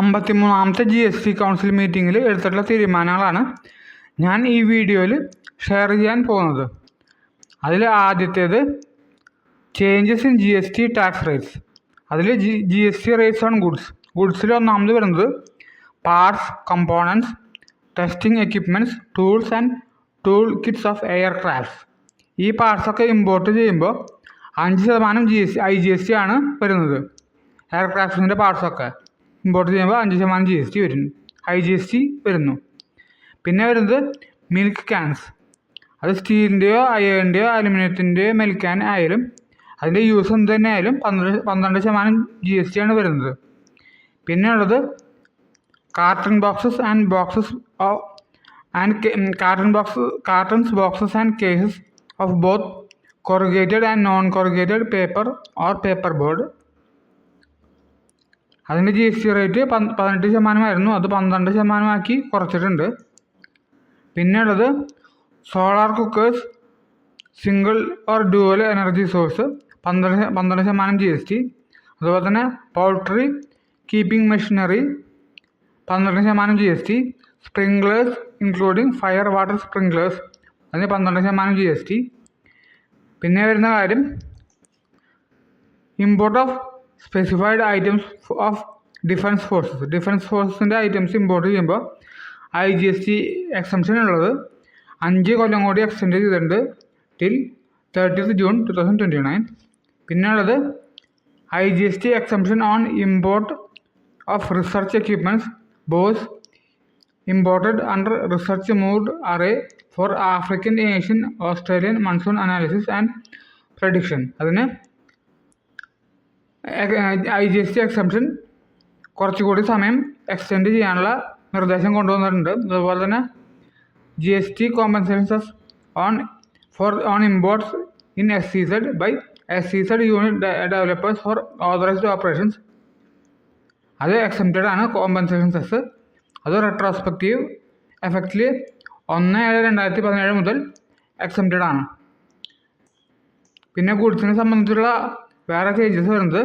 അമ്പത്തിമൂന്നാമത്തെ G S T council മീറ്റിങ്ങിൽ എടുത്തിട്ടുള്ള തീരുമാനങ്ങളാണ്. ഞാൻ ഈ വീഡിയോയിൽ ഷെയർ ചെയ്യാൻ പോകുന്നത്. അതിൽ ആദ്യത്തേത് changes in G S T tax rates അതിൽ G G S T rates on goods ഗുഡ്സിൽ ഒന്നാമത് വരുന്നത് parts components testing equipments tools and tool kits of aircrafts ഈ പാർട്സൊക്കെ ഇമ്പോർട്ട് ചെയ്യുമ്പോൾ അഞ്ച് ശതമാനം G S I G S T ആണ് വരുന്നത്. എയർക്രാഫ്റ്റ്സിന്റെ പാർട്സൊക്കെ ഇമ്പോർട്ട് ചെയ്യുമ്പോൾ അഞ്ച് ശതമാനം ജി എസ് ടി വരുന്നു. ഐ ജി എസ് ടി വരുന്നു. പിന്നെ വരുന്നത് മിൽക്ക് ക്യാൻസ് അത് സ്റ്റീലിന്റെയോ അയേണിന്റെയോ അലുമിനിയത്തിന്റെയോ മിൽക്ക് ക്യാൻ ആയാലും അതിന്റെ യൂസ് എന്ത് തന്നെ ആയാലും പന്ത്രണ്ട് പന്ത്രണ്ട് ശതമാനം ജി എസ് ടി ആണ് വരുന്നത്. പിന്നെ ഉള്ളത് carton boxes and boxes and carton box cartons boxes and cases of both corrugated and non corrugated paper or paper board അതിന്റെ ജി എസ് ടി റേറ്റ് പതിനെട്ട് ശതമാനമായിരുന്നു. അത് പന്ത്രണ്ട് ശതമാനമാക്കി കുറച്ചിട്ടുണ്ട്. പിന്നെയുള്ളത് solar cookers single or dual energy source പന്ത്രണ്ട് പന്ത്രണ്ട് ശതമാനം ജി എസ് ടി അതുപോലെ തന്നെ പൗൾട്രി കീപ്പിംഗ് മെഷീനറി പന്ത്രണ്ട് ശതമാനം G S T sprinklers including fire water sprinklers അതിന് പന്ത്രണ്ട് ശതമാനം ജി എസ് ടി പിന്നെ വരുന്ന കാര്യം import of specified items of defence forces defence ഫോഴ്സസിന്റെ items import ചെയ്യുമ്പോൾ I G S T exemption ഉള്ളത് അഞ്ച് കൊല്ലം കൂടി എക്സ്റ്റെൻഡ് ചെയ്തിട്ടുണ്ട് till thirtieth June two thousand twenty nine പിന്നെ ഉള്ളത് I G S T exemption on import of research equipments boss imported under research moored array for African Asian Australian monsoon analysis and prediction അതിന് I G S T exemption കുറച്ചുകൂടി സമയം extend ചെയ്യാനുള്ള നിർദ്ദേശം കൊണ്ടുവന്നിട്ടുണ്ട്. അതുപോലെ തന്നെ G S T compensations on for on imports in S E Z by S E Z unit developers for authorised operations അത് exempted ആണ് കോമ്പൻസേഷൻ സെസ് അത് റെട്രോസ്പെക്റ്റീവ് എഫക്റ്റിൽ ഒന്ന് ഏഴ് രണ്ടായിരത്തി പതിനേഴ് മുതൽ എക്സംപ്റ്റഡ് ആണ്. പിന്നെ ഗുഡ്സിനെ സംബന്ധിച്ചുള്ള ചേഞ്ചസ് വരുന്നത്.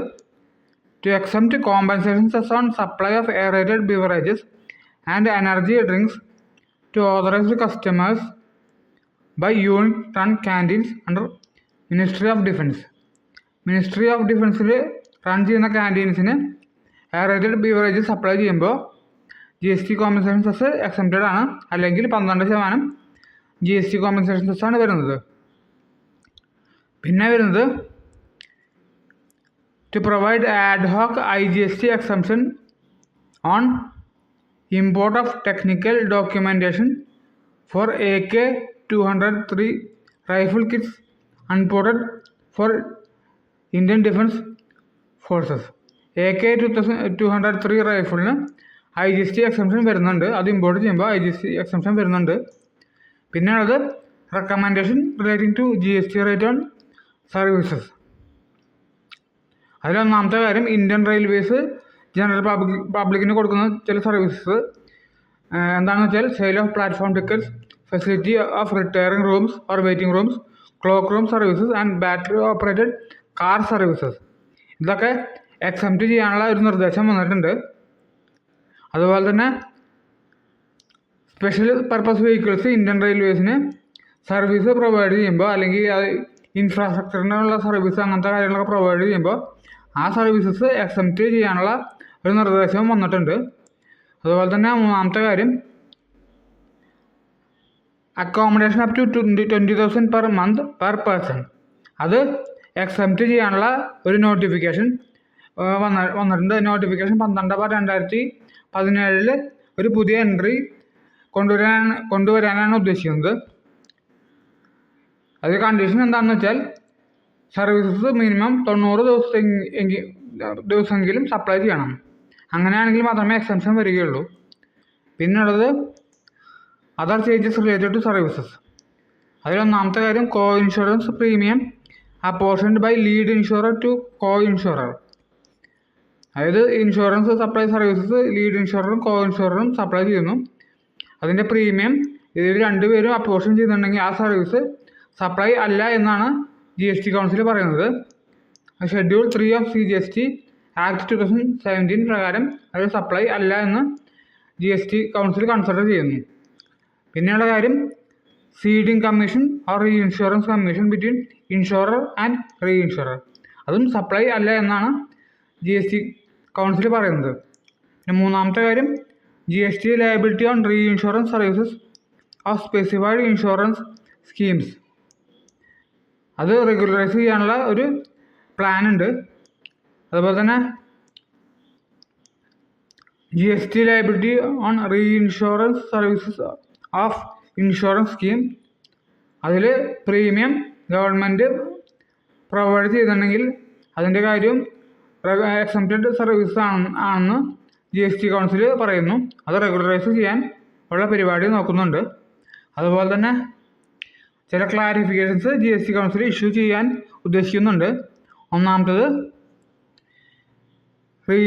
To except compensations on supply of aerated beverages and energy drinks to authorised customers by unit run canteens under ministry of defence ministry of ഡിഫൻസിൽ run ചെയ്യുന്ന ക്യാന്റീൻസിന് എയറേറ്റഡ് ബിവറേജസ് സപ്ലൈ ചെയ്യുമ്പോൾ G S T compensation cess exempted ആണ്. അല്ലെങ്കിൽ പന്ത്രണ്ട് ശതമാനം G S T compensation സെസ്സാണ് വരുന്നത്. പിന്നെ വരുന്നത് T exemption on import of technical documentation for A K two hundred three rifle kits imported for Indian defence forces A K two thousand two hundred three റൈഫിളിന് I G S T exemption വരുന്നുണ്ട്. അത് import ചെയ്യുമ്പോൾ I G S exemption വരുന്നുണ്ട്. പിന്നെ ഉള്ളത് recommendation relating to G S T rate on services അതിലൊന്നാമത്തെ കാര്യം Indian railways general public പബ്ലിക്കിന് കൊടുക്കുന്ന ചില സർവീസസ് എന്താണെന്ന് വെച്ചാൽ sale of platform tickets facility of retiring rooms or waiting rooms cloak room services and battery operated car services ഇതൊക്കെ exempt ചെയ്യാനുള്ള ഒരു നിർദ്ദേശം വന്നിട്ടുണ്ട്. അതുപോലെ തന്നെ സ്പെഷ്യൽ പർപ്പസ് വെഹിക്കിൾസ് ഇന്ത്യൻ റെയിൽവേസിന് സർവീസ് പ്രൊവൈഡ് ചെയ്യുമ്പോൾ അല്ലെങ്കിൽ ഇൻഫ്രാസ്ട്രക്ചറിനുള്ള സർവീസ് അങ്ങനത്തെ കാര്യങ്ങളൊക്കെ പ്രൊവൈഡ് ചെയ്യുമ്പോൾ ആ സർവീസസ് എക്സംപ്റ്റ് ചെയ്യാനുള്ള ഒരു നിർദ്ദേശവും വന്നിട്ടുണ്ട്. അതുപോലെ തന്നെ മൂന്നാമത്തെ കാര്യം accommodation up to twenty twenty thousand per month per person അത് എക്സംപ്റ്റ് ചെയ്യാനുള്ള ഒരു നോട്ടിഫിക്കേഷൻ വന്ന വന്നിട്ടുണ്ട്. നോട്ടിഫിക്കേഷൻ പന്ത്രണ്ട് ബാർ രണ്ടായിരത്തി പതിനേഴിൽ ഒരു പുതിയ എൻട്രി കൊണ്ടുവരാൻ കൊണ്ടുവരാനാണ് ഉദ്ദേശിക്കുന്നത്. അത് കണ്ടീഷൻ എന്താണെന്ന് വെച്ചാൽ സർവീസസ് മിനിമം തൊണ്ണൂറ് ദിവസം എങ്കിൽ ദിവസമെങ്കിലും സപ്ലൈ ചെയ്യണം. അങ്ങനെയാണെങ്കിൽ മാത്രമേ എക്സംഷൻ വരികയുള്ളൂ. പിന്നുള്ളത് other changes related to services അതിലൊന്നാമത്തെ കാര്യം co insurance premium apportioned by lead insurer to co insurer അതായത് ഇൻഷുറൻസ് സപ്ലൈ സർവീസസ് ലീഡ് ഇൻഷുററും കോ ഇൻഷുററും സപ്ലൈ ചെയ്യുന്നു. അതിന്റെ പ്രീമിയം ഇതിൽ രണ്ടുപേരും അപ്പോർഷൻ ചെയ്യുന്നുണ്ടെങ്കിൽ ആ സർവീസ് സപ്ലൈ അല്ല എന്നാണ് ജി എസ് ടി കൗൺസിൽ പറയുന്നത് schedule three of C G S T act two thousand seventeen പ്രകാരം അത് സപ്ലൈ അല്ല എന്ന് G S T council consider ചെയ്യുന്നു. പിന്നെയുള്ള കാര്യം ceding commission or re insurance commission between insurer and re insurer അതും supply അല്ല എന്നാണ് ജി എസ് ടി കൗൺസിൽ പറയുന്നത്. പിന്നെ മൂന്നാമത്തെ കാര്യം G S T liability on re insurance services of specified insurance schemes അത് റെഗുലറൈസ് ചെയ്യാനുള്ള ഒരു പ്ലാൻ ഉണ്ട്. അതുപോലെ തന്നെ G S T liability on re insurance services of insurance scheme അതിൽ പ്രീമിയം ഗവൺമെന്റ് പ്രൊവൈഡ് ചെയ്തിട്ടുണ്ടെങ്കിൽ അതിന്റെ കാര്യം എക്സംപ്റ്റഡ് സർവീസ് ആണ് ആണെന്ന് ജി എസ് ടി കൗൺസിൽ പറയുന്നു. അത് റെഗുലറൈസ് ചെയ്യാൻ ഉള്ള പരിപാടി നോക്കുന്നുണ്ട്. അതുപോലെ തന്നെ ചില clarifications G S T council issue ചെയ്യാൻ ഉദ്ദേശിക്കുന്നുണ്ട്. ഒന്നാമത്തത് റീ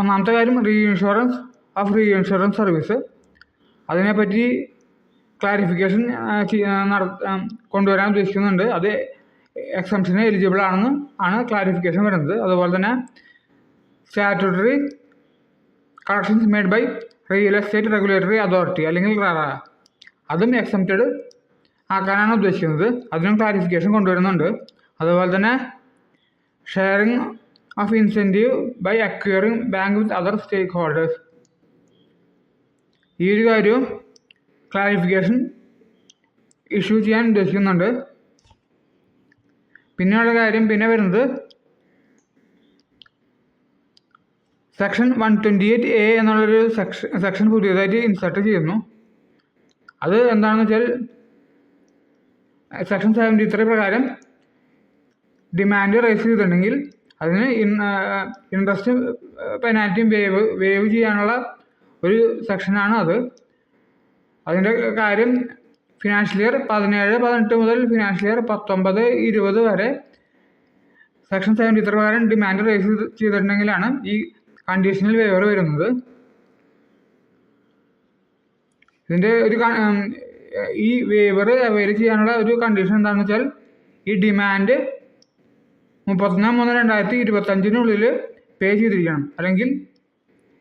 ഒന്നാമത്തെ കാര്യം re insurance of re insurance service അതിനെപ്പറ്റി ക്ലാരിഫിക്കേഷൻ കൊണ്ടുവരാൻ ഉദ്ദേശിക്കുന്നുണ്ട്. അത് എക്സംഷന് എലിജിബിൾ ആണെന്ന് ആണ് ക്ലാരിഫിക്കേഷൻ വരുന്നത്. അതുപോലെ തന്നെ statutory collections made by real estate regulatory authority അല്ലെങ്കിൽ ററ അതും എക്സംപ്റ്റഡ് ആക്കാനാണ് ഉദ്ദേശിക്കുന്നത്. അതിനും ക്ലാരിഫിക്കേഷൻ കൊണ്ടുവരുന്നുണ്ട്. അതുപോലെ തന്നെ sharing of incentive by acquiring bank with other stakeholders ഈ ഒരു കാര്യവും ക്ലാരിഫിക്കേഷൻ ഇഷ്യൂ ചെയ്യാൻ ഉദ്ദേശിക്കുന്നുണ്ട്. പിന്നെയുള്ള കാര്യം പിന്നെ വരുന്നത് section one twenty eight A എന്നുള്ളൊരു സെക്ഷൻ സെക്ഷൻ പുതിയതായിട്ട് ഇൻസർട്ട് ചെയ്യുന്നു. അത് എന്താണെന്ന് വെച്ചാൽ സെക്ഷൻ സെവന്റി ത്രീ പ്രകാരം ഡിമാൻഡ് റേസ് ചെയ്തിട്ടുണ്ടെങ്കിൽ അതിന് ഇൻട്രസ്റ്റ് പെനാൽറ്റിയും വേവ് വേവ് ചെയ്യാനുള്ള ഒരു സെക്ഷനാണ് അത്. അതിന്റെ കാര്യം ഫിനാൻഷ്യൽ ഇയർ പതിനേഴ് പതിനെട്ട് മുതൽ ഫിനാൻഷ്യൽ ഇയർ പത്തൊമ്പത് ഇരുപത് വരെ സെക്ഷൻ സെവന്റി ത്രീ പ്രകാരം ഡിമാൻഡ് റേസ് ചെയ്തിട്ടുണ്ടെങ്കിലാണ് ഈ കണ്ടീഷണൽ വേവർ വരുന്നത്. ഇതിന്റെ ഒരു ഈ വേവർ അവൈൽ ചെയ്യാനുള്ള ഒരു കണ്ടീഷൻ എന്താണെന്ന് വെച്ചാൽ ഈ ഡിമാൻഡ് മുപ്പത്തൊന്ന് മൂന്ന് രണ്ടായിരത്തി ഇരുപത്തഞ്ചിനുള്ളിൽ പേ ചെയ്തിരിക്കണം. അല്ലെങ്കിൽ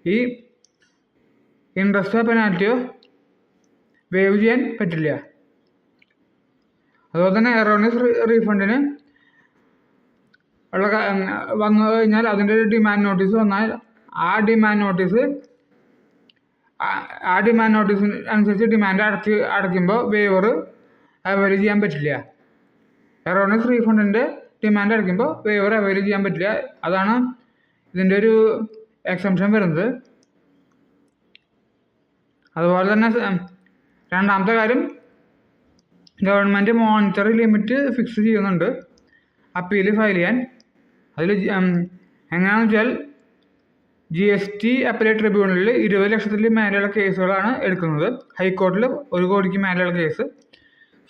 ഈ ഇൻട്രസ്റ്റോ പെനാൽറ്റിയോ വേവ് ചെയ്യാൻ പറ്റില്ല. അതുപോലെ തന്നെ എറോണിയസ് റീഫണ്ടിന് ഉള്ള വന്നു കഴിഞ്ഞാൽ അതിന്റെ ഒരു ഡിമാൻഡ് നോട്ടീസ് വന്നാൽ ആ ഡിമാൻഡ് നോട്ടീസ് ആ ഡിമാൻഡ് നോട്ടീസ് അനുസരിച്ച് ഡിമാൻഡ് അടച്ച് അടയ്ക്കുമ്പോൾ വേവർ അവൈൽ ചെയ്യാൻ പറ്റില്ല. എറോണസ് റീഫണ്ടിന്റെ ഡിമാൻഡ് അടയ്ക്കുമ്പോൾ വേവർ അവൈൽ ചെയ്യാൻ പറ്റില്ല. അതാണ് ഇതിന്റെ ഒരു എക്സംഷൻ വരുന്നത്. അതുപോലെ തന്നെ രണ്ടാമത്തെ കാര്യം ഗവൺമെന്റ് മോണിറ്ററി ലിമിറ്റ് ഫിക്സ് ചെയ്യുന്നുണ്ട്. അപ്പീൽ ഫയൽ ചെയ്യാൻ. അതിൽ എങ്ങനെയാണെന്ന് വെച്ചാൽ ജി എസ് ടി അപ്പലേറ്റ് ട്രിബ്യൂണലിൽ ഇരുപത് ലക്ഷത്തിൽ മേലെയുള്ള കേസുകളാണ് എടുക്കുന്നത്. ഹൈക്കോടതിയിൽ ഒരു കോടിക്ക് മേലെയുള്ള കേസ്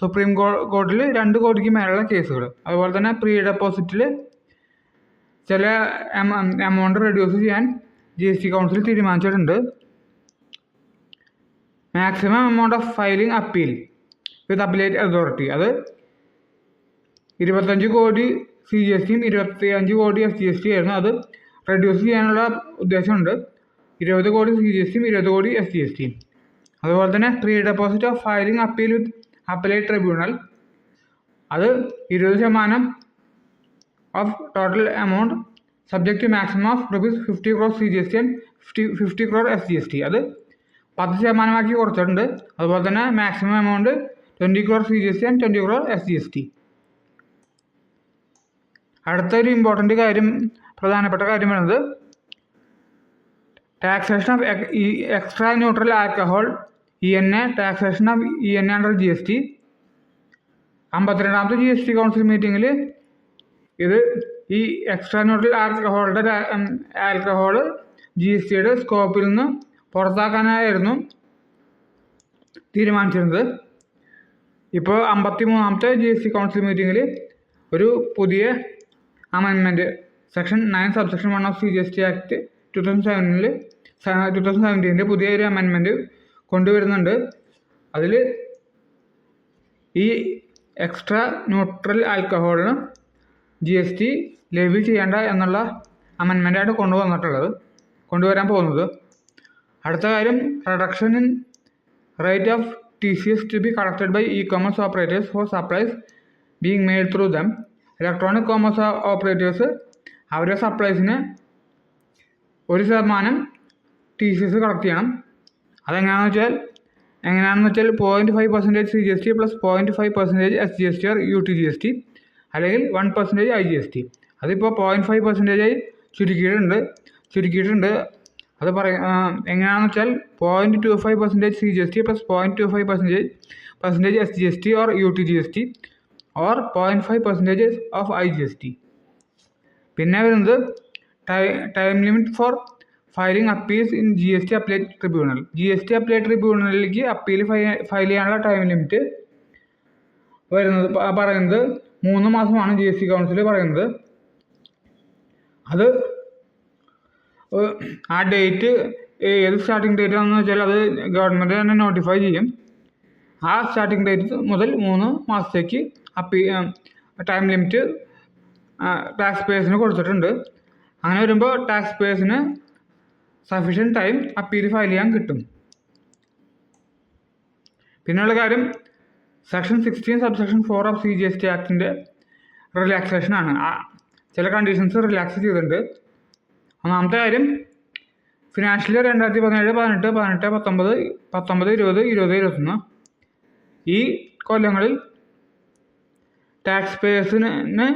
സുപ്രീം കോടതിയിൽ രണ്ട് കോടിക്ക് മേലെയുള്ള കേസുകൾ അതുപോലെ തന്നെ പ്രീ ഡെപ്പോസിറ്റിൽ ചില എമൗണ്ട് റെഡ്യൂസ് ചെയ്യാൻ ജി എസ് ടി കൗൺസിൽ തീരുമാനിച്ചിട്ടുണ്ട്. Maximum amount of filing appeal with appellate authority അത് ഇരുപത്തഞ്ച് കോടി സി ജി എസ് ടിയും ഇരുപത്തി അഞ്ച് കോടി എസ് ജി എസ് ടി ആയിരുന്നു. അത് റെഡ്യൂസ് ചെയ്യാനുള്ള ഉദ്ദേശമുണ്ട്. ഇരുപത് കോടി സി ജി എസ് ടിയും ഇരുപത് കോടി എസ് ജി എസ് ടിയും അതുപോലെ തന്നെ pre deposit of filing appeal with appellate tribunal അത് ഇരുപത് ശതമാനം of total amount subject maximum of rupees fifty crore C G S T and fifty fifty crore S G S T അത് പത്ത് ശതമാനമാക്കി കുറച്ചിട്ടുണ്ട്. അതുപോലെ തന്നെ maximum amount twenty crore C G S T and twenty crore S G S T അടുത്തൊരു important കാര്യം പ്രധാനപ്പെട്ട കാര്യം വരുന്നത് taxation of extra neutral alcohol E N A taxation of E N A under G S T അമ്പത്തിരണ്ടാമത്തെ G S T council മീറ്റിങ്ങിൽ ഇത് ഈ extra neutral ആൽക്കഹോളുടെ alcohol G S ടിയുടെ സ്കോപ്പിൽ നിന്ന് പുറത്താക്കാനായിരുന്നു തീരുമാനിച്ചിരുന്നത്. ഇപ്പോൾ അമ്പത്തി മൂന്നാമത്തെ ജി എസ് ടി കൗൺസിൽ മീറ്റിങ്ങിൽ ഒരു പുതിയ അമെൻമെന്റ് section nine subsection one of C G S T act two thousand സെവനിൽ ടു തൗസൻഡ് സെവന്റീനിൽ പുതിയ ഒരു അമെൻമെന്റ് കൊണ്ടുവരുന്നുണ്ട്. അതിൽ ഈ എക്സ്ട്രാ ന്യൂട്രൽ ആൽക്കഹോളിന് ജി എസ് ടി ലെവി ചെയ്യേണ്ട എന്നുള്ള അമെൻമെന്റായിട്ട് കൊണ്ടുവന്നിട്ടുള്ളത് കൊണ്ടുവരാൻ പോകുന്നത്. അടുത്ത കാര്യം reduction in rate of T C S to be collected by e commerce operators for supplies being made through them electronic commerce operators അവരുടെ സപ്ലൈസിന് ഒരു ശതമാനം ടി സി എസ് കളക്ട് ചെയ്യണം. അതെങ്ങനെയാണെന്ന് വെച്ചാൽ എങ്ങനെയാണെന്ന് വെച്ചാൽ point five percentage C G S T plus point five percentage S G S T or U T G S T അല്ലെങ്കിൽ one percentage I G S T അതിപ്പോൾ point five പെർസെന്റേജായി ചുരുക്കിയിട്ടുണ്ട്. ചുരുക്കിയിട്ടുണ്ട്. അത് പറയ എങ്ങനെയാണെന്ന് വെച്ചാൽ point two five percentage C G S T plus point two five percentage percentage S G S T or U T G S T or point five percentage of I G S T പിന്നെ വരുന്നത് time limit for filing appeals in G S T appellate tribunal G S T appellate ട്രിബ്യൂണലിലേക്ക് appeal file ചെയ്യാനുള്ള time limit വരുന്നത് പറയുന്നത് മൂന്ന് മാസമാണ് G S T council പറയുന്നത്. അത് ആ ഡേറ്റ് ഏത് സ്റ്റാർട്ടിംഗ് ഡേറ്റ് ആണെന്ന് വെച്ചാൽ അത് ഗവൺമെന്റ് തന്നെ നോട്ടിഫൈ ചെയ്യും. ആ സ്റ്റാർട്ടിംഗ് ഡേറ്റ് മുതൽ മൂന്ന് മാസത്തേക്ക് ടൈം ലിമിറ്റ് ടാക്സ് പേഴ്സിന് കൊടുത്തിട്ടുണ്ട്. അങ്ങനെ വരുമ്പോൾ ടാക്സ് പേഴ്സിന് സഫീഷ്യൻ ടൈം അപ്പീൽ ഫയൽ ചെയ്യാൻ കിട്ടും. പിന്നെയുള്ള കാര്യം section sixteen sub section four of C G S T ആക്ടിന്റെ ആ ചില കണ്ടീഷൻസ് റിലാക്സ് ചെയ്തിട്ടുണ്ട്. ഒന്നാമത്തെ കാര്യം ഫിനാൻഷ്യൽ ഇയർ രണ്ടായിരത്തി പതിനേഴ് പതിനെട്ട് പതിനെട്ട് പത്തൊമ്പത് പത്തൊമ്പത് ഇരുപത് ഇരുപത് ഇരുപത്തൊന്ന് ഈ കൊല്ലങ്ങളിൽ ടാക്സ് പേയേഴ്സിന്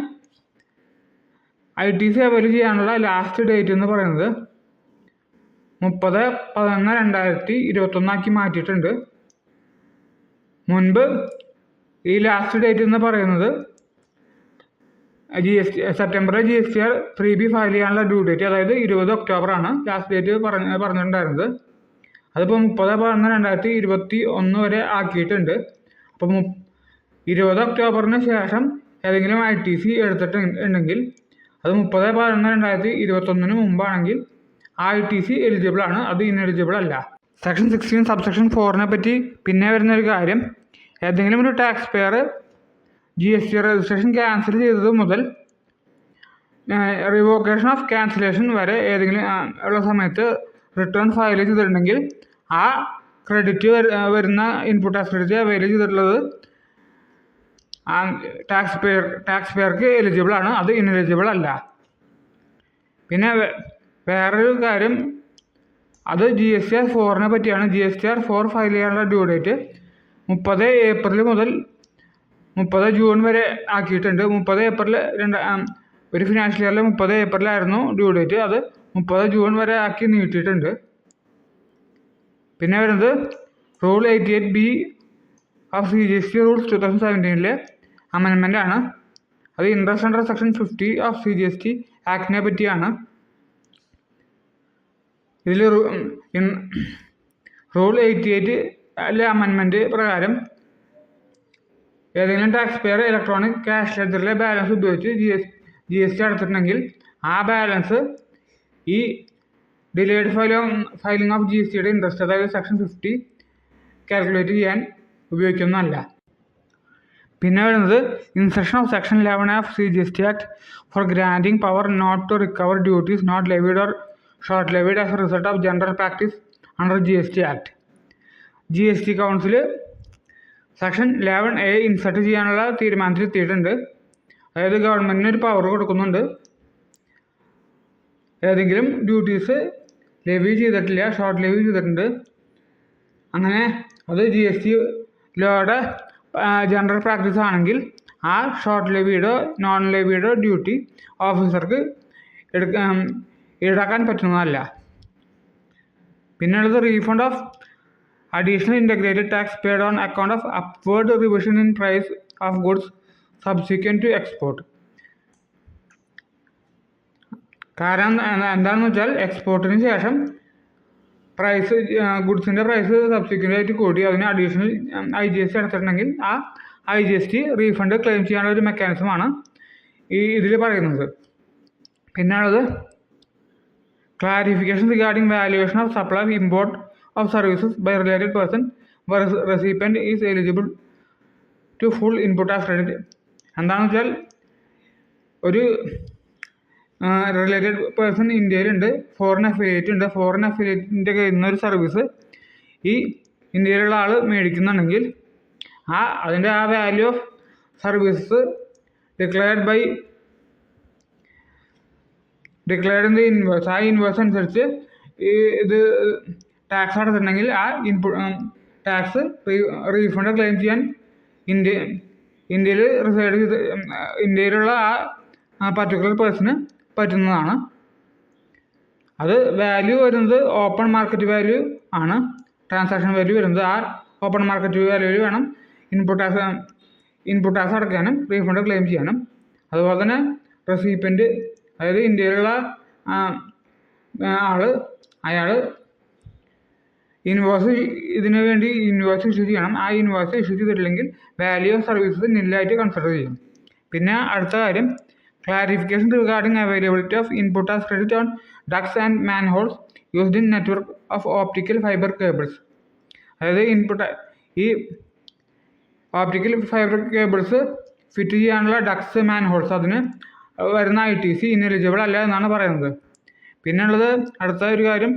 ഐ ടി സി അവൈൽ ചെയ്യാനുള്ള ലാസ്റ്റ് ഡേറ്റ് എന്ന് പറയുന്നത് മുപ്പത് പതിനൊന്ന് രണ്ടായിരത്തി ഇരുപത്തൊന്നാക്കി മാറ്റിയിട്ടുണ്ട്. മുൻപ് ഈ ലാസ്റ്റ് ഡേറ്റ് എന്ന് പറയുന്നത് ജി എസ് ടി സെപ്റ്റംബറിൽ G S T R three B file ചെയ്യാനുള്ള ഡ്യൂ ഡേറ്റ് അതായത് ഇരുപത് ഒക്ടോബറാണ് ലാസ്റ്റ് ഡേറ്റ് പറഞ്ഞ പറഞ്ഞിട്ടുണ്ടായിരുന്നത്. അതിപ്പോൾ മുപ്പത് പതിനൊന്ന് രണ്ടായിരത്തി ഇരുപത്തി ഒന്ന് വരെ ആക്കിയിട്ടുണ്ട്. അപ്പോൾ ഇരുപത് ഒക്ടോബറിന് ശേഷം ഏതെങ്കിലും ഐ ടി സി എടുത്തിട്ട് ഉണ്ടെങ്കിൽ അത് മുപ്പത് പതിനൊന്ന് രണ്ടായിരത്തി ഇരുപത്തൊന്നിന് മുമ്പാണെങ്കിൽ ആ ഐ ടി സി എലിജിബിൾ ആണ്. അത് ഇൻഎലിജിബിൾ അല്ല. സെക്ഷൻ സിക്സ്റ്റീൻ സബ്സെക്ഷൻ ഫോറിനെ പറ്റി പിന്നെ വരുന്ന ഒരു കാര്യം. ഏതെങ്കിലും ഒരു taxpayer G S T registration cancel ചെയ്തത് മുതൽ റിവോക്കേഷൻ ഓഫ് ക്യാൻസലേഷൻ വരെ ഏതെങ്കിലും ഉള്ള സമയത്ത് റിട്ടേൺ ഫയൽ ചെയ്തിട്ടുണ്ടെങ്കിൽ ആ ക്രെഡിറ്റ് വരുന്ന ഇൻപുട്ട് ടാക്സ് ക്രെഡിറ്റ് അവൈൽ ചെയ്തിട്ടുള്ളത് ടാക്സ് പെയർ ടാക്സ് പെയർക്ക് എലിജിബിളാണ് അത് ഇനെലിജിബിൾ അല്ല. പിന്നെ വേറൊരു കാര്യം. അത് ജി എസ് ടി ആർ ഫോറിനെ പറ്റിയാണ്. G S T R four file ചെയ്യാനുള്ള ഡ്യൂ ഡേറ്റ് മുപ്പത് ഏപ്രിൽ മുതൽ മുപ്പത് ജൂൺ വരെ ആക്കിയിട്ടുണ്ട്. മുപ്പത് ഏപ്രിൽ രണ്ട് ഒരു ഫിനാൻഷ്യൽ ഇയറിൽ മുപ്പത് ഏപ്രിലായിരുന്നു ഡ്യൂ ഡേറ്റ് അത് മുപ്പത് ജൂൺ വരെ ആക്കി നീട്ടിയിട്ടുണ്ട്. പിന്നെ വരുന്നത് rule eighty eight B of C G S T rules two thousand സെവന്റീനിലെ അമെൻമെന്റ് ആണ്. അത് interest under section fifty of C G S T ആക്ടിനെ പറ്റിയാണ്. ഇതിൽ റൂൾ എയ്റ്റി എയ്റ്റ് അല്ലെ അമെൻമെന്റ് പ്രകാരം ഏതെങ്കിലും ടാക്സ് പെയർ ഇലക്ട്രോണിക് ക്യാഷ് ലെറ്ററിലെ ബാലൻസ് ഉപയോഗിച്ച് G S G S T അടച്ചിട്ടുണ്ടെങ്കിൽ ആ ബാലൻസ് ഈ delayed filing filing of G S ടിയുടെ ഇൻട്രസ്റ്റ് അതായത് സെക്ഷൻ ഫിഫ്റ്റി കാൽക്കുലേറ്റ് ചെയ്യാൻ ഉപയോഗിക്കുന്നതല്ല. പിന്നെ വരുന്നത് insertion of section eleven of C G S T act for granting power not to recover duties not levied or short levied as a result of general practice under G S T act G S T council section eleven A insert ചെയ്യാനുള്ള തീരുമാനത്തിൽ എത്തിയിട്ടുണ്ട്. അതായത് ഗവൺമെന്റിന് ഒരു power കൊടുക്കുന്നുണ്ട്. ഏതെങ്കിലും duties levy ചെയ്തിട്ടില്ല short levy ചെയ്തിട്ടുണ്ട്. അങ്ങനെ അത് ജി എസ് ടി ലോയുടെ ജനറൽ പ്രാക്ടീസ് ആണെങ്കിൽ ആ ഷോർട്ട് ലെവിയുടെ നോൺ ലെവിയുടെ ഡ്യൂട്ടി ഓഫീസർക്ക് എടുക്കാൻ ഈടാക്കാൻ പറ്റുന്നതല്ല. പിന്നെയുള്ളത് refund of additional integrated tax paid on account of upward revision in price of goods subsequent to export കാരണം എന്താ- എന്താണെന്ന് വെച്ചാൽ എക്സ്പോർട്ടിന് ശേഷം പ്രൈസ് ഗുഡ്സിന്റെ പ്രൈസ് സബ്സിക്വന്റ് ആയിട്ട് കൂടി അതിന് additional I G S T അടച്ചിട്ടുണ്ടെങ്കിൽ ആ I G S T refund claim ചെയ്യാനുള്ള ഒരു മെക്കാനിസമാണ് ഈ ഇതിൽ പറയുന്നത്. പിന്നെയുള്ളത് clarification regarding valuation of supply of import of services by related person recipient is eligible to full input of credit എന്താണെന്ന് വെച്ചാൽ ഒരു റിലേറ്റഡ് പേഴ്സൺ ഇന്ത്യയിലുണ്ട്. ഫോറിൻ അഫിലിയേറ്റ് ഉണ്ട്. ഫോറിൻ അഫിലിയേറ്റിന്റെ കയ്യിൽ സർവീസ് ഈ ഇന്ത്യയിലുള്ള ആൾ മേടിക്കുന്നുണ്ടെങ്കിൽ ആ അതിന്റെ ആ value of services declared by declared in the inverse ആ ഇൻവേഴ്സ് അനുസരിച്ച് ഈ ഇത് ടാക്സ് അടച്ചിട്ടുണ്ടെങ്കിൽ ആ ഇൻപുട്ട് ടാക്സ് റീഫണ്ട് ക്ലെയിം ചെയ്യാൻ ഇന്ത്യ ഇന്ത്യയിൽ റിസൈഡ് ചെയ്ത് ഇന്ത്യയിലുള്ള ആ പർട്ടിക്കുലർ പേഴ്സണ് പറ്റുന്നതാണ്. അത് വാല്യൂ വരുന്നത് ഓപ്പൺ മാർക്കറ്റ് വാല്യൂ ആണ്. ട്രാൻസാക്ഷൻ വാല്യൂ വരുന്നത് ആ ഓപ്പൺ മാർക്കറ്റ് വാല്യൂ വേണം ഇൻപുട്ട് ആസ് ഇൻപുട്ട് ആസ് അടയ്ക്കാനും റീഫണ്ട് ക്ലെയിം ചെയ്യാനും. അതുപോലെ തന്നെ റെസിപ്പന്റ് അതായത് ഇന്ത്യയിലുള്ള ആൾ അയാൾ ഇൻവോയ്സ് ഇതിനു വേണ്ടി ഇൻവോയ്സ് ഇഷ്യൂ ചെയ്യണം. ആ ഇൻവോയ്സ് ഇഷ്യൂ ചെയ്തിട്ടില്ലെങ്കിൽ വാല്യൂ ഓഫ് സർവീസസ് നില്ലായിട്ട് കൺസിഡർ ചെയ്യും. പിന്നെ അടുത്ത കാര്യം regarding availability of input as credit on ducts and man holes used in network of optical fibre cables അതായത് ഇൻപുട്ട് ഈ ഓപ്റ്റിക്കൽ ഫൈബർ കേബിൾസ് ഫിറ്റ് ചെയ്യാനുള്ള ഡക്സ് മാൻ ഹോൾസ് അതിന് വരുന്ന ഐ ടി സി ഇൻഎലിജിബിൾ അല്ല എന്നാണ് പറയുന്നത്. പിന്നുള്ളത് അടുത്ത ഒരു കാര്യം.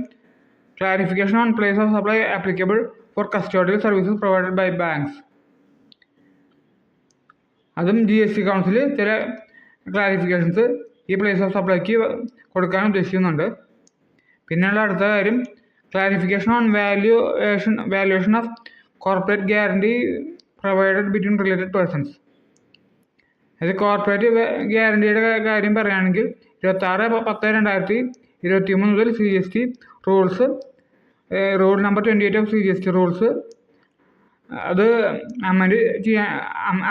Clarification on place of supply applicable for custodial services provided by banks അതും ജി എസ് സി കൗൺസിൽ ചില ക്ലാരിഫിക്കേഷൻസ് ഈ പ്ലേസ് ഓഫ് സപ്ലൈക്ക് കൊടുക്കാൻ ഉദ്ദേശിക്കുന്നുണ്ട്. പിന്നെയുള്ള അടുത്ത കാര്യം clarification on valuation valuation of corporate guarantee provided between related persons അത് കോർപ്പറേറ്റ് ഗ്യാരണ്ടിയുടെ കാര്യം പറയുകയാണെങ്കിൽ ഇരുപത്താറ് പത്ത് രണ്ടായിരത്തി ഇരുപത്തി മൂന്ന് മുതൽ C S T rules rule number twenty eight of C S T rules അത് അമൻഡ് ചെയ്യാൻ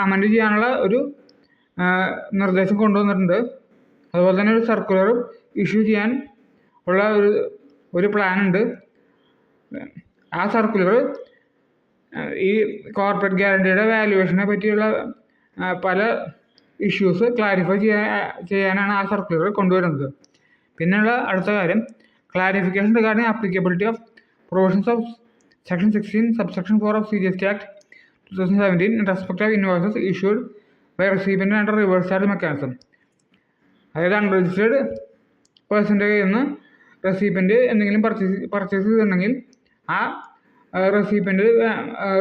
അമൻഡ് ചെയ്യാനുള്ള ഒരു നിർദ്ദേശം കൊണ്ടുവന്നിട്ടുണ്ട്. അതുപോലെ തന്നെ ഒരു സർക്കുലറും ഇഷ്യൂ ചെയ്യാൻ ഉള്ള ഒരു ഒരു പ്ലാൻ ഉണ്ട്. ആ സർക്കുലർ ഈ കോർപ്പറേറ്റ് ഗ്യാരണ്ടിയുടെ വാല്യുവേഷനെ പറ്റിയുള്ള പല ഇഷ്യൂസ് ക്ലാരിഫൈ ചെയ്യാൻ ചെയ്യാനാണ് ആ സർക്കുലർ കൊണ്ടുവരുന്നത്. പിന്നെയുള്ള അടുത്ത കാര്യം clarification regarding applicability of provisions of section sixteen subsection four of C G S T act two thousand seventeen respect of invoices issued by recipient and reverse charge mechanism അതായത് unregistered പേഴ്സന്റെ കയ്യിൽ നിന്ന് റെസീപ്പന്റ് എന്തെങ്കിലും purchase purchase ചെയ്തിട്ടുണ്ടെങ്കിൽ ആ recipient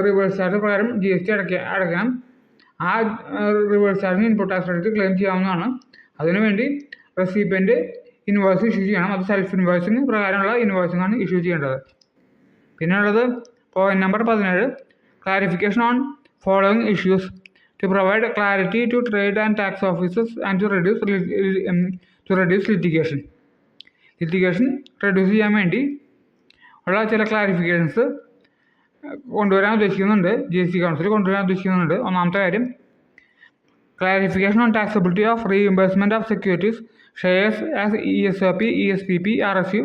reverse charge പ്രകാരം G S T അടയ്ക്കുക അടയ്ക്കണം. ആ റിവേഴ്സ് ചാർജിന് ഇൻപുട്ട് ടാക്സ് ക്രെഡിറ്റ് ക്ലെയിം ചെയ്യാവുന്നതാണ്. അതിനുവേണ്ടി റെസീപ്പന്റ് ഇൻവോയ്സ് ഇഷ്യൂ ചെയ്യണം. അത് സെൽഫ് ഇൻവോയ്സിങ് പ്രകാരമുള്ള ഇൻവോയ്സിംഗ് ആണ് ഇഷ്യൂ ചെയ്യേണ്ടത്. പിന്നെയുള്ളത് പോയിന്റ് നമ്പർ പതിനേഴ്. Clarification on following issues to provide clarity to trade and tax offices and to reduce to reduce litigation. Litigation reduce ചെയ്യാൻ വേണ്ടി ഉള്ള ചില ക്ലാരിഫിക്കേഷൻസ് കൊണ്ടുവരാൻ ഉദ്ദേശിക്കുന്നുണ്ട്. ജി എസ് ടി കൗൺസിൽ കൊണ്ടുവരാൻ ഉദ്ദേശിക്കുന്നുണ്ട്. ഒന്നാമത്തെ കാര്യം clarification on taxability of reimbursement of securities shares as E S O P E S P P R S U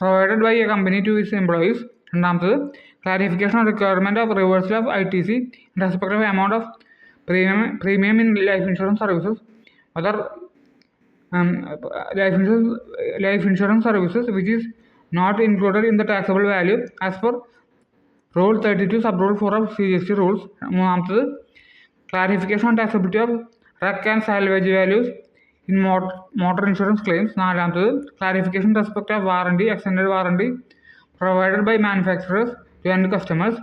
provided by a company to its employees രണ്ടാമത്തത് clarification on requirement of reversal of I T C in respect of amount of premium premium in life insurance services. Other life insurance life life insurance life insurance services which is not included in the taxable value as per rule 32 sub rule 4 of CGST rules. മൂന്നാമത്തത് clarification on taxability of wreck and salvage values in motor insurance claims നാലാമത്തത് clarification respect of warranty extend warranty provided by manufacturers to and customers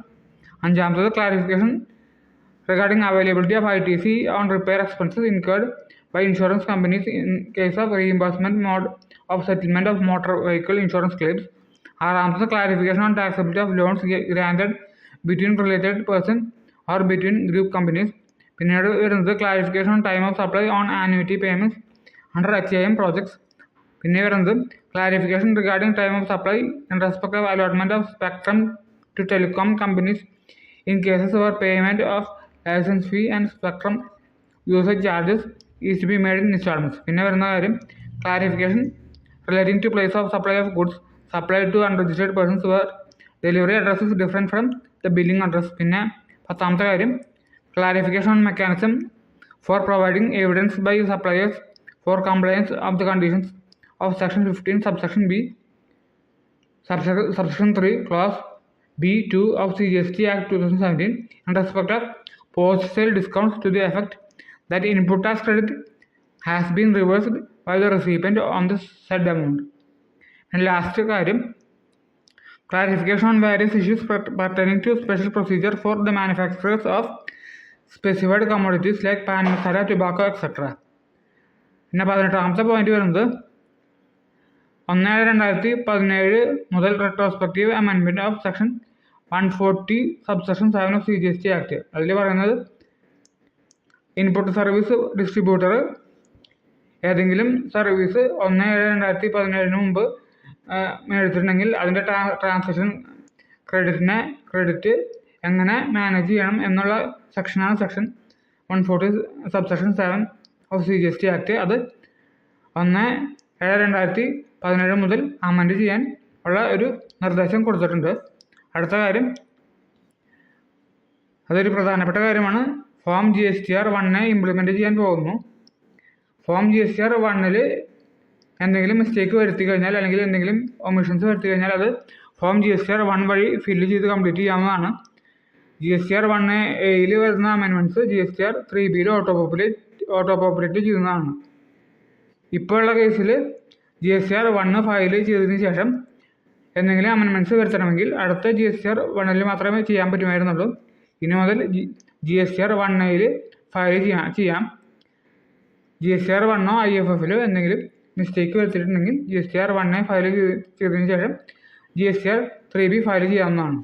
അഞ്ചാമത്തത് clarification regarding availability of ITC on repair expenses incurred by insurance companies in case of reimbursement mode of settlement of motor vehicle insurance claims. ആറാമത്തെ clarification on taxability of loans ge- granted between related person or between group companies. പിന്നീട് വരുന്നത് clarification on time of supply on annuity payments under HAM projects. പിന്നെ വരുന്നത് clarification regarding time of supply in respect of allotment of spectrum to telecom companies in cases where payment of license fee and spectrum usage charges is to be made in installments പിന്നെ വരുന്ന കാര്യം clarification relating to place of supply of goods supplied to unregistered persons where delivery address is different from the billing address പിന്നെ പത്താമത്തെ കാര്യം clarification on mechanism for providing evidence by suppliers for compliance of the conditions of section 15 subsection b subsection subsection 3 clause b2 of cgst act 2017 in respect of post sale discounts to the effect that input tax credit has been reversed by the recipient on the said amount. And last കാര്യം clarification on various issues pertaining to special procedure for the manufacturers of specified commodities like pan masala, tobacco, etc. പിന്നെ പതിനെട്ടാമത്തെ പോയിന്റ് വരുന്നത് ഒന്ന് ഏഴ് രണ്ടായിരത്തി പതിനേഴ് മുതൽ retrospective അമെൻമെന്റ് of section one forty subsection seven of C G S T act അതിൽ പറയുന്നത് ഇൻപുട്ട് സർവീസ് ഡിസ്ട്രിബ്യൂട്ടർ ഏതെങ്കിലും സർവീസ് ഒന്ന് ഏഴ് രണ്ടായിരത്തി പതിനേഴിന് മുമ്പ് മേടിച്ചിട്ടുണ്ടെങ്കിൽ അതിന്റെ ട്രാ ട്രാൻസാക്ഷൻ ക്രെഡിറ്റിനെ ക്രെഡിറ്റ് എങ്ങനെ മാനേജ് ചെയ്യണം എന്നുള്ള സെക്ഷനാണ് section one forty subsection seven of C G S T act അത് ഒന്ന് ഏഴ് രണ്ടായിരത്തി പതിനേഴ് മുതൽ അമൻഡ് ചെയ്യാൻ ഉള്ള ഒരു നിർദ്ദേശം കൊടുത്തിട്ടുണ്ട്. അടുത്ത കാര്യം. അതൊരു പ്രധാനപ്പെട്ട കാര്യമാണ്. Form G S T R one implement ചെയ്യാൻ പോകുന്നു. Form G S T R വണ്ണിൽ എന്തെങ്കിലും മിസ്റ്റേക്ക് വരുത്തി കഴിഞ്ഞാൽ അല്ലെങ്കിൽ എന്തെങ്കിലും ഒമിഷൻസ് വരുത്തി കഴിഞ്ഞാൽ അത് form G S T R one വഴി ഫില്ല് ചെയ്ത് കംപ്ലീറ്റ് ചെയ്യാവുന്നതാണ്. G S T R one എയിൽ വരുന്ന അമെൻമെന്റ്സ് G S T R three ബിയിൽ ഓട്ടോ പോപ്പുലേറ്റ് ഓട്ടോ പോപ്പുലേറ്റ് ചെയ്യുന്നതാണ്. ഇപ്പോഴുള്ള കേസിൽ G S T R one file ചെയ്തതിന് ശേഷം എന്തെങ്കിലും അമെൻമെന്റ്സ് വരുത്തണമെങ്കിൽ അടുത്ത ജി എസ് ആർ വണ്ണിൽ മാത്രമേ ചെയ്യാൻ പറ്റുമായിരുന്നുള്ളൂ. ഇനി മുതൽ ജി എസ് ആർ വൺ എയിൽ ഫയൽ ചെയ്യാം ചെയ്യാം. ജി എസ് ആർ വണ്ണോ ഐ എഫ് എഫിലോ എന്തെങ്കിലും മിസ്റ്റേക്ക് വരുത്തിയിട്ടുണ്ടെങ്കിൽ ജി എസ് ടി ആർ വണ്ണെ ഫയൽ ചെയ്തതിന് ശേഷം G S T R three B file ചെയ്യാവുന്നതാണ്.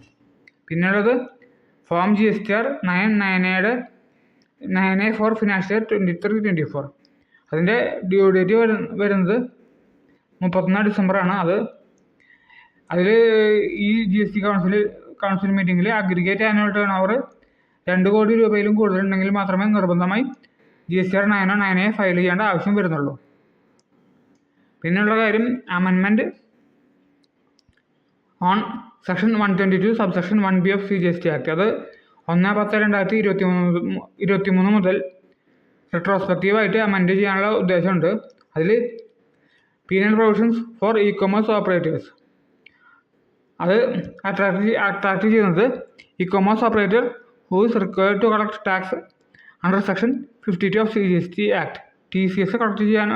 പിന്നുള്ളത് form G S T R nine nine എയുടെ nine A for financial twenty three twenty four അതിന്റെ ഡ്യൂ ഡേറ്റ് വരുന്നത് മുപ്പത്തൊന്ന് ഡിസംബറാണ്. അത് അതിൽ ഈ G S T council council മീറ്റിങ്ങിൽ അഗ്രിഗേറ്റ് ആനുവൽ ടേൺ ഓവർ രണ്ട് കോടി രൂപയിലും കൂടുതലുണ്ടെങ്കിൽ മാത്രമേ നിർബന്ധമായി ജി എസ് ടി ആർ നയനോ നയനെ ഫയൽ ചെയ്യേണ്ട ആവശ്യം വരുന്നുള്ളൂ. പിന്നെയുള്ള കാര്യം അമെൻമെന്റ് on section one twenty two subsection one B of C G S T act അത് ഒന്ന് പത്ത് രണ്ടായിരത്തി ഇരുപത്തി മൂന്ന് ഇരുപത്തി മൂന്ന് മുതൽ റിട്രോസ്പെക്റ്റീവായിട്ട് അമെൻഡ് ചെയ്യാനുള്ള ഉദ്ദേശമുണ്ട്. അതിൽ penal provisions for e commerce operators അത് അട്രാക്ട് അട്രാക്ട് ചെയ്യുന്നത് e commerce operator who is required to collect tax under section fifty two of C S T act T C S collect ചെയ്യാൻ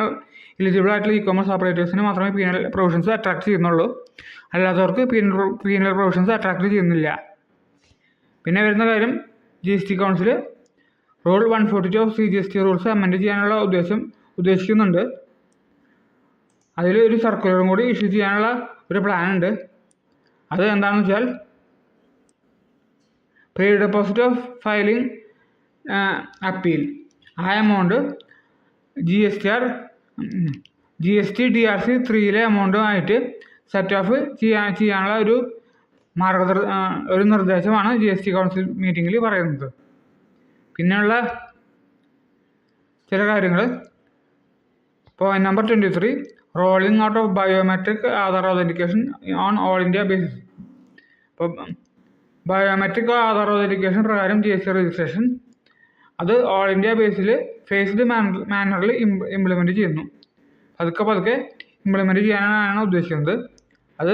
eligible ആയിട്ടുള്ള E commerce ഓപ്പറേറ്റേഴ്സിന് മാത്രമേ penal provisions attract ചെയ്യുന്നുള്ളൂ. അല്ലാത്തവർക്ക് penal penal provisions attract ചെയ്യുന്നില്ല. പിന്നെ വരുന്ന കാര്യം G S T council rule one forty two of C G S T rules amend ചെയ്യാനുള്ള ഉദ്ദേശം ഉദ്ദേശിക്കുന്നുണ്ട്. അതിൽ ഒരു സർക്കുലറും കൂടി ഇഷ്യൂ ചെയ്യാനുള്ള ഒരു പ്ലാൻ ഉണ്ട്. അത് എന്താണെന്ന് വെച്ചാൽ pre deposit of filing appeal ആ amount G S T R G S T D R C ത്രീയിലെ എമൗണ്ടുമായിട്ട് സെറ്റ് ഓഫ് ചെയ്യാൻ ചെയ്യാനുള്ള ഒരു മാർഗ ഒരു നിർദ്ദേശമാണ് ജി എസ് ടി കൗൺസിൽ മീറ്റിങ്ങിൽ പറയുന്നത്. പിന്നെയുള്ള ചില കാര്യങ്ങൾ. Point number twenty three rolling out of biometric Aadhaar authentication on all India basis ഇപ്പോൾ ബയോമെട്രിക് ആധാർ ഓതന്റിക്കേഷൻ പ്രകാരം ജി എസ് ടി രജിസ്ട്രേഷൻ അത് ഓൾ ഇന്ത്യ ബേസിൽ ഫേസ്ഡ് മാനറിൽ ഇംപ്ലിമെന്റ് ചെയ്യുന്നു. പതുക്കെ പതുക്കെ ഇംപ്ലിമെന്റ് ചെയ്യാനാണ് ഉദ്ദേശിക്കുന്നത്. അത്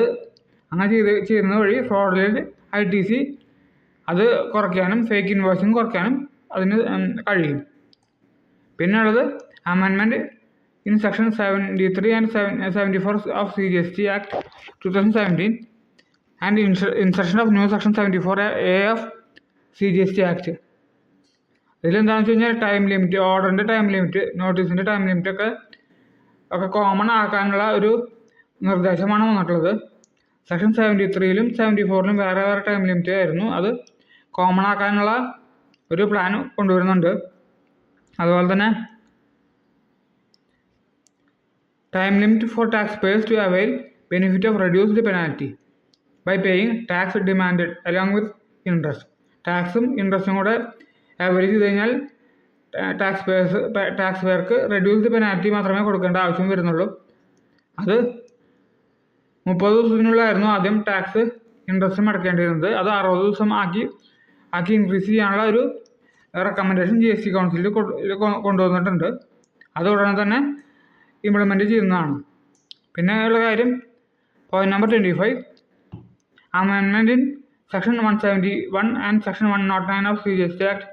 അങ്ങനെ ചെയ്ത് ചെയ്യുന്നത് വഴി ഫ്രോഡിലെന്റ് ഐ ടി സി അത് കുറയ്ക്കാനും ഫേക്ക് ഇൻവോയ്സും കുറയ്ക്കാനും അതിന് കഴിയും. പിന്നെയുള്ളത് അമെൻമെന്റ് in section seventy three and seven seventy four of C G S T act two thousand seventeen and insertion of new section seventy four A of C G S T act ഇതിലെന്താണെന്ന് വെച്ച് കഴിഞ്ഞാൽ time limit ഓർഡറിന്റെ time limit നോട്ടീസിന്റെ time limit ഒക്കെ ഒക്കെ common ആക്കാനുള്ള ഒരു നിർദ്ദേശമാണ് വന്നിട്ടുള്ളത്. സെക്ഷൻ സെവന്റി ത്രീയിലും സെവന്റി ഫോറിലും വേറെ വേറെ ടൈം ലിമിറ്റ് ആയിരുന്നു. അത് കോമൺ ആക്കാനുള്ള ഒരു പ്ലാൻ കൊണ്ടുവരുന്നുണ്ട്. അതുപോലെ തന്നെ time limit for tax payers to avail benefit of reduced penalty by paying tax demanded along with interest ടാക്സും ഇൻട്രസ്റ്റും കൂടെ ആവറേജ് ചെയ്ത് കഴിഞ്ഞാൽ ടാക്സ് പേയേഴ്സ് ടാക്സ് പേർക്ക് റെഡ്യൂസ്ഡ് പെനാൽറ്റി മാത്രമേ കൊടുക്കേണ്ട ആവശ്യം വരുന്നുള്ളൂ. അത് മുപ്പത് ദിവസത്തിനുള്ളായിരുന്നു ആദ്യം ടാക്സ് ഇൻട്രസ്റ്റും അടക്കേണ്ടിയിരുന്നത് അത് അറുപത് ദിവസം ആക്കി ആക്കി ഇൻക്രീസ് ചെയ്യാനുള്ള ഒരു റെക്കമെൻഡേഷൻ ജി എസ് ടി കൗൺസിലിൽ കൊണ്ടുവന്നിട്ടുണ്ട്. അത് ഉടനെ തന്നെ ഇംപ്ലിമെന്റ് ചെയ്യുന്നതാണ്. പിന്നെ ഉള്ള കാര്യം point number twenty five C G S T act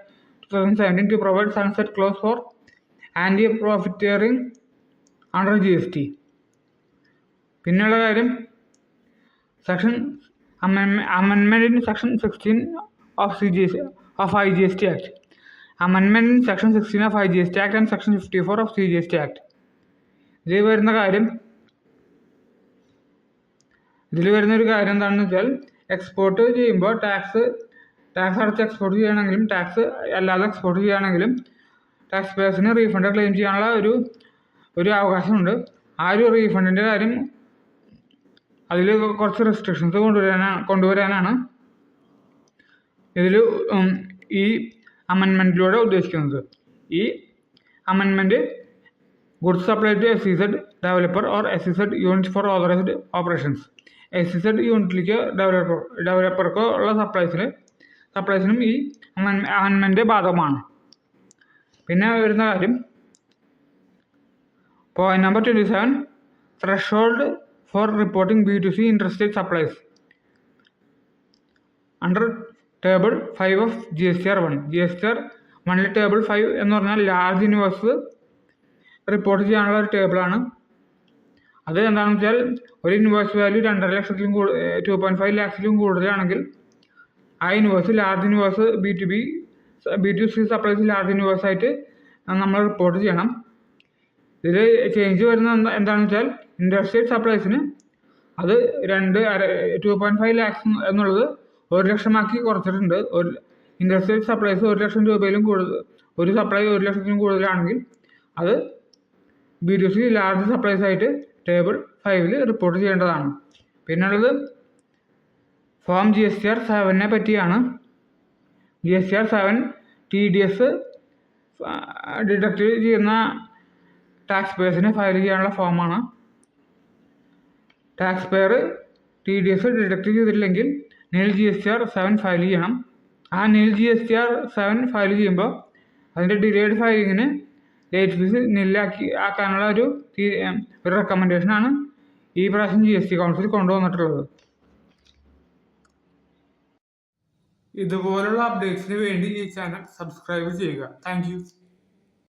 two thousand seventeen to provide sunset close four anti പ്രോഫിറ്ററിങ് under G S T പിന്നെയുള്ള കാര്യം section അമെൻമെന്റ് in section sixteen of C G S of I G S T act അമെൻമെന്റ് in section sixteen of I G S T act and section fifty four of C G S T act ഇതിൽ വരുന്ന കാര്യം ഇതിൽ വരുന്ന ഒരു കാര്യം എന്താണെന്ന് വെച്ചാൽ export ചെയ്യുമ്പോൾ ടാക്സ് ടാക്സ് അടച്ച് എക്സ്പോർട്ട് ചെയ്യണമെങ്കിലും ടാക്സ് അല്ലാതെ എക്സ്പോർട്ട് ചെയ്യുകയാണെങ്കിലും ടാക്സ് പേഴ്സിന് റീഫണ്ട് ക്ലെയിം ചെയ്യാനുള്ള ഒരു ഒരു അവകാശമുണ്ട്. ആ ഒരു റീഫണ്ടിന്റെ കാര്യം അതിൽ കുറച്ച് റെസ്ട്രിക്ഷൻസ് കൊണ്ടുവരാനാണ് കൊണ്ടുവരാനാണ് ഇതിൽ ഈ അമെൻമെന്റിലൂടെ ഉദ്ദേശിക്കുന്നത്. ഈ അമെൻമെന്റ് goods supply to S C Z developer or S Z unit for authorised operations S Z യൂണിറ്റിലേക്കോ developer ഡെവലപ്പർക്കോ ഉള്ള സപ്ലൈസിന് സപ്ലൈസിനും ഈ അമെൻമെന്റ് ബാധകമാണ് പിന്നെ വരുന്ന കാര്യം point number twenty seven threshold for reporting B to C interstate supplies under table five of G S T R one G S T R വണ്ണിൽ ടേബിൾ ഫൈവ് എന്ന് പറഞ്ഞാൽ ലാർജ് യൂണിവേഴ്സ് റിപ്പോർട്ട് ചെയ്യാനുള്ള ഒരു ടേബിളാണ് അത് എന്താണെന്ന് വെച്ചാൽ ഒരു ഇൻവോയ്സ് വാല്യൂ രണ്ടര ലക്ഷത്തിലും കൂടുതൽ ടു പോയിന്റ് ഫൈവ് ലാക്സിലും കൂടുതലാണെങ്കിൽ ആ invoice large invoice B to B B to C supplies large invoice ആയിട്ട് നമ്മൾ റിപ്പോർട്ട് ചെയ്യണം. ഇതിൽ ചേഞ്ച് വരുന്ന എന്താ എന്താണെന്ന് വെച്ചാൽ ഇൻഡസ്ട്രിയൽ സപ്ലൈസിന് അത് രണ്ട് അര ടു പോയിന്റ് ഫൈവ് ലാക്സ് എന്നുള്ളത് ഒരു ലക്ഷമാക്കി കുറച്ചിട്ടുണ്ട്. ഒരു ഇൻഡസ്ട്രിയൽ സപ്ലൈസ് ഒരു ലക്ഷം രൂപയിലും കൂടുതൽ ഒരു സപ്ലൈ ഒരു ലക്ഷത്തിലും കൂടുതലാണെങ്കിൽ അത് B to C large supplies ആയിട്ട് ടേബിൾ ഫൈവിൽ റിപ്പോർട്ട് ചെയ്യേണ്ടതാണ്. പിന്നുള്ളത് form G S T R സെവനെ പറ്റിയാണ്. G S T R seven T D S deduct ചെയ്യുന്ന ടാക്സ് പേഴ്സിന് ഫയൽ ചെയ്യാനുള്ള ഫോമാണ് tax payer T D S deduct ചെയ്തിട്ടില്ലെങ്കിൽ nil G S T R seven file ചെയ്യണം. ആ nil G S T R seven file ചെയ്യുമ്പോൾ അതിന്റെ delayed ഫയലിങ്ങിന് ലേറ്റ് ഫീസ് നില്ലാക്കി ആക്കാനുള്ള ഒരു ഒരു റെക്കമെൻഡേഷനാണ് ഈ പ്രാവശ്യം ജി എസ് ടി കൗൺസിൽ കൊണ്ടുവന്നിട്ടുള്ളത്. ഇതുപോലുള്ള അപ്ഡേറ്റ്സിന് വേണ്ടി ഈ ചാനൽ സബ്സ്ക്രൈബ് ചെയ്യുക. താങ്ക്